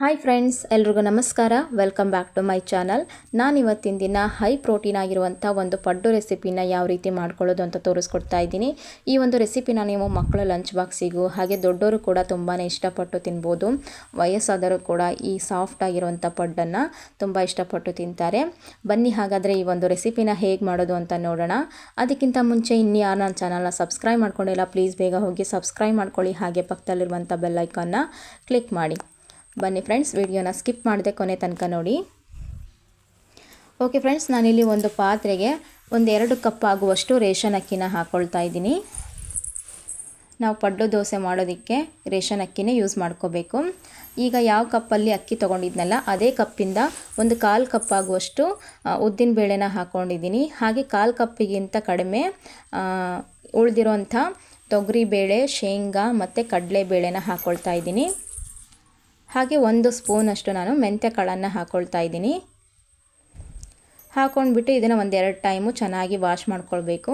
Hi friends ಎಲ್ರಿಗೂ ನಮಸ್ಕಾರ. Welcome back to my channel ನಾನು ಇವತ್ತಿನ ದಿನ ಹೈ ಪ್ರೋಟೀನ್ ಆಗಿರುವಂಥ ಒಂದು ಪಡ್ಡು ರೆಸಿಪಿನ ಯಾವ ರೀತಿ ಮಾಡ್ಕೊಳ್ಳೋದು ಅಂತ ತೋರಿಸ್ಕೊಡ್ತಾ ಇದ್ದೀನಿ. ಈ ಒಂದು ರೆಸಿಪಿನ ನೀವು ಮಕ್ಕಳ ಲಂಚ್ ಬಾಕ್ಸಿಗೂ ಹಾಗೆ ದೊಡ್ಡವರು ಕೂಡ ತುಂಬಾ ಇಷ್ಟಪಟ್ಟು ತಿನ್ಬೋದು. ವಯಸ್ಸಾದರೂ ಕೂಡ ಈ ಸಾಫ್ಟ್ ಆಗಿರುವಂಥ ಪಡ್ಡನ್ನು ತುಂಬ ಇಷ್ಟಪಟ್ಟು ತಿಂತಾರೆ. ಬನ್ನಿ ಹಾಗಾದರೆ ಈ ಒಂದು ರೆಸಿಪಿನ ಹೇಗೆ ಮಾಡೋದು ಅಂತ ನೋಡೋಣ. ಅದಕ್ಕಿಂತ ಮುಂಚೆ ಇನ್ಯಾರು ಯಾರು ನನ್ನ ಚಾನಲ್ನ ಸಬ್ಸ್ಕ್ರೈಬ್ ಮಾಡ್ಕೊಂಡಿಲ್ಲ ಪ್ಲೀಸ್ ಬೇಗ ಹೋಗಿ ಸಬ್ಸ್ಕ್ರೈಬ್ ಮಾಡ್ಕೊಳ್ಳಿ. ಹಾಗೆ ಪಕ್ಕದಲ್ಲಿರುವಂಥ ಬೆಲ್ಲೈಕನ್ನ ಕ್ಲಿಕ್ ಮಾಡಿ. ಬನ್ನಿ ಫ್ರೆಂಡ್ಸ್ ವಿಡಿಯೋನ ಸ್ಕಿಪ್ ಮಾಡದೆ ಕೊನೆ ತನಕ ನೋಡಿ. ಓಕೆ ಫ್ರೆಂಡ್ಸ್ ನಾನಿಲ್ಲಿ ಒಂದು ಪಾತ್ರೆಗೆ ಒಂದು ಎರಡು ಕಪ್ ಆಗುವಷ್ಟು ರೇಷನ್ ಅಕ್ಕಿನ ಹಾಕ್ಕೊಳ್ತಾ ಇದ್ದೀನಿ. ನಾವು ಪಡ್ಡು ದೋಸೆ ಮಾಡೋದಕ್ಕೆ ರೇಷನ್ ಅಕ್ಕಿನೇ ಯೂಸ್ ಮಾಡ್ಕೋಬೇಕು. ಈಗ ಯಾವ ಕಪ್ಪಲ್ಲಿ ಅಕ್ಕಿ ತೊಗೊಂಡಿದ್ನಲ್ಲ, ಅದೇ ಕಪ್ಪಿಂದ ಒಂದು ಕಾಲು ಕಪ್ ಆಗುವಷ್ಟು ಉದ್ದಿನ ಬೇಳೆನ ಹಾಕ್ಕೊಂಡಿದ್ದೀನಿ ಹಾಗೆ ಕಾಲು ಕಪ್ಪಿಗಿಂತ ಕಡಿಮೆ ಉಳಿದಿರೋಂಥ ತೊಗರಿಬೇಳೆ ಶೇಂಗಾ ಮತ್ತು ಕಡಲೆಬೇಳೆನ ಹಾಕ್ಕೊಳ್ತಾ ಇದ್ದೀನಿ. ಹಾಗೆ ಒಂದು ಸ್ಪೂನಷ್ಟು ನಾನು ಮೆಂತ್ಯ ಕಾಳನ್ನು ಹಾಕ್ಕೊಳ್ತಾ ಇದ್ದೀನಿ. ಹಾಕ್ಕೊಂಡ್ಬಿಟ್ಟು ಇದನ್ನು ಒಂದೆರಡು ಟೈಮು ಚೆನ್ನಾಗಿ ವಾಶ್ ಮಾಡ್ಕೊಳ್ಬೇಕು.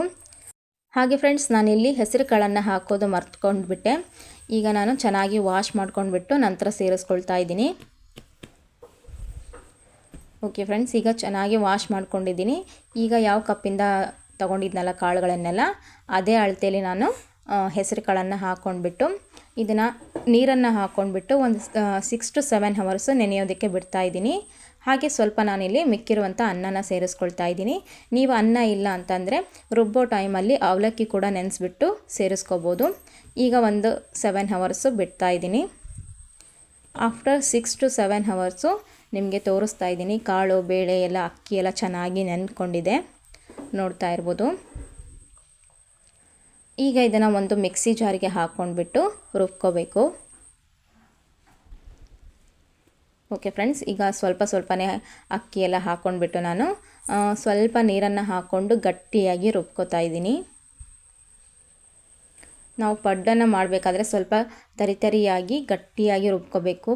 ಹಾಗೆ ಫ್ರೆಂಡ್ಸ್ ನಾನಿಲ್ಲಿ ಹೆಸರು ಕಾಳನ್ನು ಹಾಕೋದು ಮರ್ತ್ಕೊಂಡ್ಬಿಟ್ಟೆ. ಈಗ ನಾನು ಚೆನ್ನಾಗಿ ವಾಶ್ ಮಾಡ್ಕೊಂಡ್ಬಿಟ್ಟು ನಂತರ ಸೇರಿಸ್ಕೊಳ್ತಾ ಇದ್ದೀನಿ. ಓಕೆ ಫ್ರೆಂಡ್ಸ್ ಈಗ ಚೆನ್ನಾಗಿ ವಾಶ್ ಮಾಡ್ಕೊಂಡಿದ್ದೀನಿ. ಈಗ ಯಾವ ಕಪ್ಪಿಂದ ತೊಗೊಂಡಿದ್ನಲ್ಲ ಕಾಳುಗಳನ್ನೆಲ್ಲ, ಅದೇ ಅಳತೆಯಲ್ಲಿ ನಾನು ಹೆಸರು ಕಾಳನ್ನು ಹಾಕ್ಕೊಂಡ್ಬಿಟ್ಟು ಇದನ್ನು ನೀರನ್ನು ಹಾಕ್ಕೊಂಡ್ಬಿಟ್ಟು ಒಂದು ಸಿಕ್ಸ್ ಟು ಸೆವೆನ್ ಹವರ್ಸು ನೆನೆಯೋದಕ್ಕೆ ಬಿಡ್ತಾ ಇದ್ದೀನಿ. ಹಾಗೆ ಸ್ವಲ್ಪ ನಾನಿಲ್ಲಿ ಮಿಕ್ಕಿರುವಂಥ ಅನ್ನನ ಸೇರಿಸ್ಕೊಳ್ತಾ ಇದ್ದೀನಿ. ನೀವು ಅನ್ನ ಇಲ್ಲ ಅಂತಂದರೆ ರುಬ್ಬೋ ಟೈಮಲ್ಲಿ ಅವಲಕ್ಕಿ ಕೂಡ ನೆನೆಸ್ಬಿಟ್ಟು ಸೇರಿಸ್ಕೋಬೋದು. ಈಗ ಒಂದು ಸೆವೆನ್ ಹವರ್ಸು ಬಿಡ್ತಾ ಇದ್ದೀನಿ. After six to seven hours ನಿಮಗೆ ತೋರಿಸ್ತಾ ಇದ್ದೀನಿ. ಕಾಳು, ಬೇಳೆ ಎಲ್ಲ, ಅಕ್ಕಿ ಎಲ್ಲ ಚೆನ್ನಾಗಿ ನೆನ್ಕೊಂಡಿದೆ. ನೋಡ್ತಾ ಇರ್ಬೋದು. ಈಗ ಇದನ್ನು ಒಂದು ಮಿಕ್ಸಿ ಜಾರಿಗೆ ಹಾಕ್ಕೊಂಡ್ಬಿಟ್ಟು ರುಬ್ಕೋಬೇಕು. ಓಕೆ ಫ್ರೆಂಡ್ಸ್, ಈಗ ಸ್ವಲ್ಪ ಸ್ವಲ್ಪನೇ ಅಕ್ಕಿ ಎಲ್ಲ ಹಾಕ್ಕೊಂಡ್ಬಿಟ್ಟು ನಾನು ಸ್ವಲ್ಪ ನೀರನ್ನು ಹಾಕ್ಕೊಂಡು ಗಟ್ಟಿಯಾಗಿ ರುಬ್ಕೋತಾ ಇದ್ದೀನಿ. ನಾವು ಪಡ್ಡನ್ನು ಮಾಡಬೇಕಾದ್ರೆ ಸ್ವಲ್ಪ ತರಿತರಿಯಾಗಿ ಗಟ್ಟಿಯಾಗಿ ರುಬ್ಕೋಬೇಕು.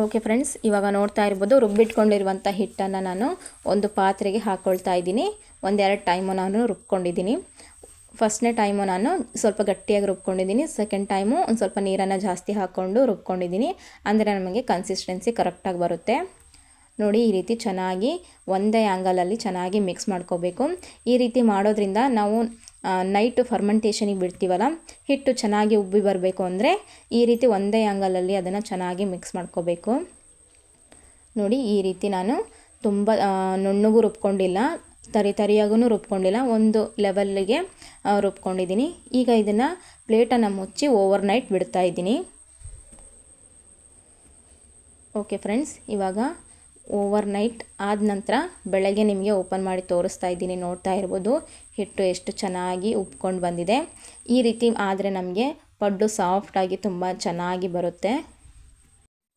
ಓಕೆ ಫ್ರೆಂಡ್ಸ್ ಇವಾಗ ನೋಡ್ತಾ ಇರ್ಬೋದು ರುಬ್ಬಿಟ್ಕೊಂಡಿರುವಂಥ ಹಿಟ್ಟನ್ನು ನಾನು ಒಂದು ಪಾತ್ರೆಗೆ ಹಾಕ್ಕೊಳ್ತಾ ಇದ್ದೀನಿ. ಒಂದೆರಡು ಟೈಮು ನಾನು ರುಬ್ಕೊಂಡಿದ್ದೀನಿ. ಫಸ್ಟ್ನೇ ಟೈಮು ನಾನು ಸ್ವಲ್ಪ ಗಟ್ಟಿಯಾಗಿ ರುಬ್ಕೊಂಡಿದ್ದೀನಿ. ಸೆಕೆಂಡ್ ಟೈಮು ಒಂದು ಸ್ವಲ್ಪ ನೀರನ್ನು ಜಾಸ್ತಿ ಹಾಕ್ಕೊಂಡು ರುಬ್ಕೊಂಡಿದ್ದೀನಿ. ಅಂದರೆ ನಮಗೆ ಕನ್ಸಿಸ್ಟೆನ್ಸಿ ಕರೆಕ್ಟಾಗಿ ಬರುತ್ತೆ. ನೋಡಿ, ಈ ರೀತಿ ಚೆನ್ನಾಗಿ ಒಂದೇ ಆ್ಯಂಗಲಲ್ಲಿ ಚೆನ್ನಾಗಿ ಮಿಕ್ಸ್ ಮಾಡ್ಕೋಬೇಕು. ಈ ರೀತಿ ಮಾಡೋದ್ರಿಂದ ನಾವು ನೈಟ್ ಫರ್ಮೆಂಟೇಷನಿಗೆ ಬಿಡ್ತೀವಲ್ಲ, ಹಿಟ್ಟು ಚೆನ್ನಾಗಿ ಉಬ್ಬಿ ಬರಬೇಕು ಅಂದರೆ ಈ ರೀತಿ ಒಂದೇ ಆ್ಯಂಗಲಲ್ಲಿ ಅದನ್ನು ಚೆನ್ನಾಗಿ ಮಿಕ್ಸ್ ಮಾಡ್ಕೋಬೇಕು. ನೋಡಿ, ಈ ರೀತಿ ನಾನು ತುಂಬ ನುಣ್ಣಗೂ ರುಬ್ಕೊಂಡಿಲ್ಲ, ತರಿ ತರಿಯಾಗೂ ರುಬ್ಕೊಂಡಿಲ್ಲ, ಒಂದು ಲೆವೆಲ್ಲಿಗೆ ರುಬ್ಕೊಂಡಿದ್ದೀನಿ ಈಗ ಇದನ್ನು ಪ್ಲೇಟನ್ನು ಮುಚ್ಚಿ ಓವರ್ ನೈಟ್ ಬಿಡ್ತಾ ಇದ್ದೀನಿ. ಓಕೆ ಫ್ರೆಂಡ್ಸ್ ಇವಾಗ ಓವರ್ ನೈಟ್ ಆದ ನಂತರ ಬೆಳಗ್ಗೆ ನಿಮಗೆ ಓಪನ್ ಮಾಡಿ ತೋರಿಸ್ತಾ ಇದ್ದೀನಿ, ನೋಡ್ತಾ ಇರ್ಬೋದು. ಹಿಟ್ಟು ಎಷ್ಟು ಚೆನ್ನಾಗಿ ಉಬ್ಕೊಂಡು ಬಂದಿದೆ. ಈ ರೀತಿ ಆದರೆ ನಮಗೆ ಪಡ್ಡು ಸಾಫ್ಟಾಗಿ ತುಂಬ ಚೆನ್ನಾಗಿ ಬರುತ್ತೆ.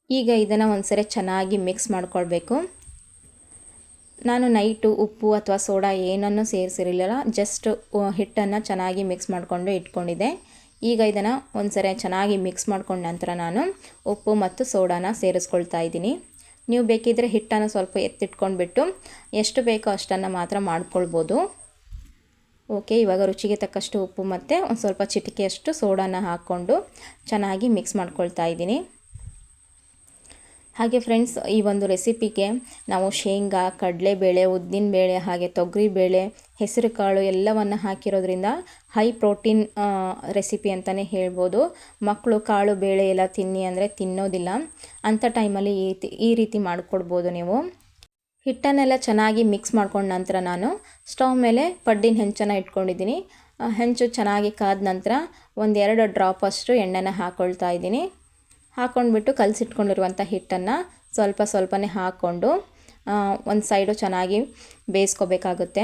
ಈಗ ಇದನ್ನು ಒಂದ್ಸರಿ ಚೆನ್ನಾಗಿ ಮಿಕ್ಸ್ ಮಾಡ್ಕೊಳ್ಬೇಕು. ನಾನು ನೈಟು ಉಪ್ಪು ಅಥವಾ ಸೋಡಾ ಏನನ್ನು ಸೇರಿಸಿರಲಿಲ್ಲ ಜಸ್ಟ್ ಹಿಟ್ಟನ್ನು ಚೆನ್ನಾಗಿ ಮಿಕ್ಸ್ ಮಾಡಿಕೊಂಡು ಇಟ್ಕೊಂಡಿದ್ದೆ. ಈಗ ಇದನ್ನು ಒಂದ್ಸರಿ ಚೆನ್ನಾಗಿ ಮಿಕ್ಸ್ ಮಾಡ್ಕೊಂಡ ನಂತರ ನಾನು ಉಪ್ಪು ಮತ್ತು ಸೋಡಾನ ಸೇರಿಸ್ಕೊಳ್ತಾ ಇದ್ದೀನಿ. ನೀವು ಬೇಕಿದ್ದರೆ ಹಿಟ್ಟನ್ನು ಸ್ವಲ್ಪ ಎತ್ತಿಟ್ಕೊಂಡ್ಬಿಟ್ಟು ಎಷ್ಟು ಬೇಕೋ ಅಷ್ಟನ್ನು ಮಾತ್ರ ಮಾಡ್ಕೊಳ್ಬೋದು. ಓಕೆ, ಇವಾಗ ರುಚಿಗೆ ತಕ್ಕಷ್ಟು ಉಪ್ಪು ಮತ್ತು ಒಂದು ಸ್ವಲ್ಪ ಚಿಟಿಕೆಯಷ್ಟು ಸೋಡಾನ ಹಾಕ್ಕೊಂಡು ಚೆನ್ನಾಗಿ ಮಿಕ್ಸ್ ಮಾಡ್ಕೊಳ್ತಾ ಇದ್ದೀನಿ. ಹಾಗೆ ಫ್ರೆಂಡ್ಸ್ ಈ ಒಂದು ರೆಸಿಪಿಗೆ ನಾವು ಶೇಂಗಾ, ಕಡಲೆಬೇಳೆ, ಉದ್ದಿನಬೇಳೆ, ಹಾಗೆ ತೊಗರಿಬೇಳೆ ಹೆಸರು ಕಾಳು ಎಲ್ಲವನ್ನು ಹಾಕಿರೋದ್ರಿಂದ ಹೈ ಪ್ರೋಟೀನ್ ರೆಸಿಪಿ ಅಂತಲೇ ಹೇಳ್ಬೋದು. ಮಕ್ಕಳು ಕಾಳು, ಬೇಳೆ ಎಲ್ಲ ತಿನ್ನಿ ಅಂದರೆ ತಿನ್ನೋದಿಲ್ಲ. ಅಂಥ ಟೈಮಲ್ಲಿ ಈ ಈ ರೀತಿ ಮಾಡಿಕೊಡ್ಬೋದು ನೀವು. ಹಿಟ್ಟನ್ನೆಲ್ಲ ಚೆನ್ನಾಗಿ ಮಿಕ್ಸ್ ಮಾಡ್ಕೊಂಡ ನಂತರ ನಾನು ಸ್ಟವ್ ಮೇಲೆ ಪಡ್ಡಿನ ಹೆಂಚನ್ನು ಇಟ್ಕೊಂಡಿದ್ದೀನಿ. ಹೆಂಚು ಚೆನ್ನಾಗಿ ಕಾದ ನಂತರ ಒಂದೆರಡು ಡ್ರಾಪ್ ಅಷ್ಟು ಎಣ್ಣೆನ ಹಾಕ್ಕೊಳ್ತಾ ಇದ್ದೀನಿ. ಹಾಕ್ಕೊಂಡ್ಬಿಟ್ಟು ಕಲಸಿಟ್ಕೊಂಡಿರುವಂಥ ಹಿಟ್ಟನ್ನು ಸ್ವಲ್ಪ ಸ್ವಲ್ಪನೇ ಹಾಕ್ಕೊಂಡು ಒಂದು ಸೈಡು ಚೆನ್ನಾಗಿ ಬೇಯಿಸ್ಕೋಬೇಕಾಗುತ್ತೆ.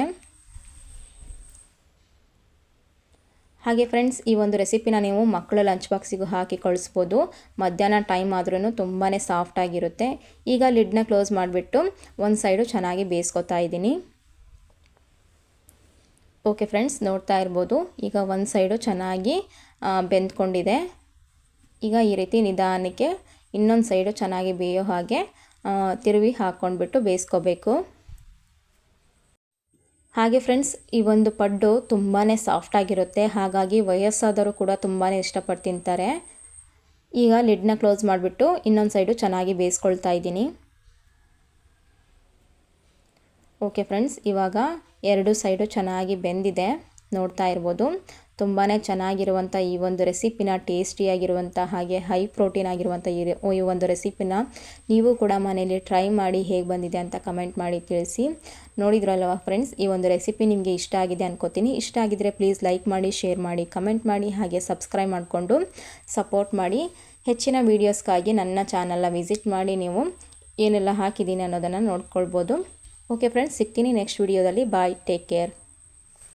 ಹಾಗೆ ಫ್ರೆಂಡ್ಸ್ ಈ ಒಂದು ರೆಸಿಪಿನ ನೀವು ಮಕ್ಕಳ ಲಂಚ್ ಬಾಕ್ಸಿಗೂ ಹಾಕಿ ಕಳಿಸ್ಬೋದು. ಮಧ್ಯಾಹ್ನ ಟೈಮ್ ಆದ್ರೂ ತುಂಬಾ ಸಾಫ್ಟಾಗಿರುತ್ತೆ ಈಗ ಲಿಡ್ನ ಕ್ಲೋಸ್ ಮಾಡಿಬಿಟ್ಟು ಒಂದು ಸೈಡು ಚೆನ್ನಾಗಿ ಬೇಯಿಸ್ಕೊತಾ ಇದ್ದೀನಿ. ಓಕೆ ಫ್ರೆಂಡ್ಸ್ ನೋಡ್ತಾ ಇರ್ಬೋದು. ಈಗ ಒಂದು ಸೈಡು ಚೆನ್ನಾಗಿ ಬೆಂದ್ಕೊಂಡಿದೆ. ಈಗ ಈ ರೀತಿ ನಿಧಾನಕ್ಕೆ ಇನ್ನೊಂದು ಸೈಡು ಚೆನ್ನಾಗಿ ಬೇಯೋ ಹಾಗೆ ತಿರುವಿ ಹಾಕ್ಕೊಂಡ್ಬಿಟ್ಟು ಬೇಯಿಸ್ಕೋಬೇಕು. ಹಾಗೆ ಫ್ರೆಂಡ್ಸ್, ಈ ಒಂದು ಪಡ್ಡು ತುಂಬಾ ಸಾಫ್ಟಾಗಿರುತ್ತೆ ಹಾಗಾಗಿ ವಯಸ್ಸಾದವರು ಕೂಡ ತುಂಬಾ ಇಷ್ಟಪಟ್ಟು ತಿಂತಾರೆ. ಈಗ ಲಿಡ್ನ ಕ್ಲೋಸ್ ಮಾಡಿಬಿಟ್ಟು ಇನ್ನೊಂದು ಸೈಡು ಚೆನ್ನಾಗಿ ಬೇಯಿಸ್ಕೊಳ್ತಾ ಇದ್ದೀನಿ. ಓಕೆ ಫ್ರೆಂಡ್ಸ್, ಇವಾಗ ಎರಡು ಸೈಡು ಚೆನ್ನಾಗಿ ಬೆಂದಿದೆ. ನೋಡ್ತಾ ಇರ್ಬೋದು. ತುಂಬಾ ಚೆನ್ನಾಗಿರುವಂಥ ಈ ಒಂದು ರೆಸಿಪಿನ ಟೇಸ್ಟಿಯಾಗಿರುವಂಥ ಹಾಗೆ ಹೈ ಪ್ರೋಟೀನ್ ಆಗಿರುವಂಥ ಈ ಒಂದು ರೆಸಿಪಿನ ನೀವು ಕೂಡ ಮನೆಯಲ್ಲಿ ಟ್ರೈ ಮಾಡಿ ಹೇಗೆ ಬಂದಿದೆ ಅಂತ ಕಮೆಂಟ್ ಮಾಡಿ ತಿಳಿಸಿ. ನೋಡಿದ್ರಲ್ವ ಫ್ರೆಂಡ್ಸ್ ಈ ಒಂದು ರೆಸಿಪಿ ನಿಮಗೆ ಇಷ್ಟ ಆಗಿದೆ ಅನ್ಕೋತೀನಿ. ಇಷ್ಟ ಆಗಿದ್ರೆ ಪ್ಲೀಸ್ ಲೈಕ್ ಮಾಡಿ ಶೇರ್ ಮಾಡಿ ಕಮೆಂಟ್ ಮಾಡಿ, ಹಾಗೆ ಸಬ್ಸ್ಕ್ರೈಬ್ ಮಾಡಿಕೊಂಡು ಸಪೋರ್ಟ್ ಮಾಡಿ. ಹೆಚ್ಚಿನ ವೀಡಿಯೋಸ್ಗಾಗಿ ನನ್ನ ಚಾನಲ್ನ ವಿಸಿಟ್ ಮಾಡಿ ನೀವು ಏನೆಲ್ಲ ಹಾಕಿದ್ದೀನಿ ಅನ್ನೋದನ್ನು ನೋಡ್ಕೊಳ್ಬೋದು. ಓಕೆ ಫ್ರೆಂಡ್ಸ್ ಸಿಗ್ತೀನಿ ನೆಕ್ಸ್ಟ್ ವೀಡಿಯೋದಲ್ಲಿ ಬಾಯ್ ಟೇಕ್ ಕೇರ್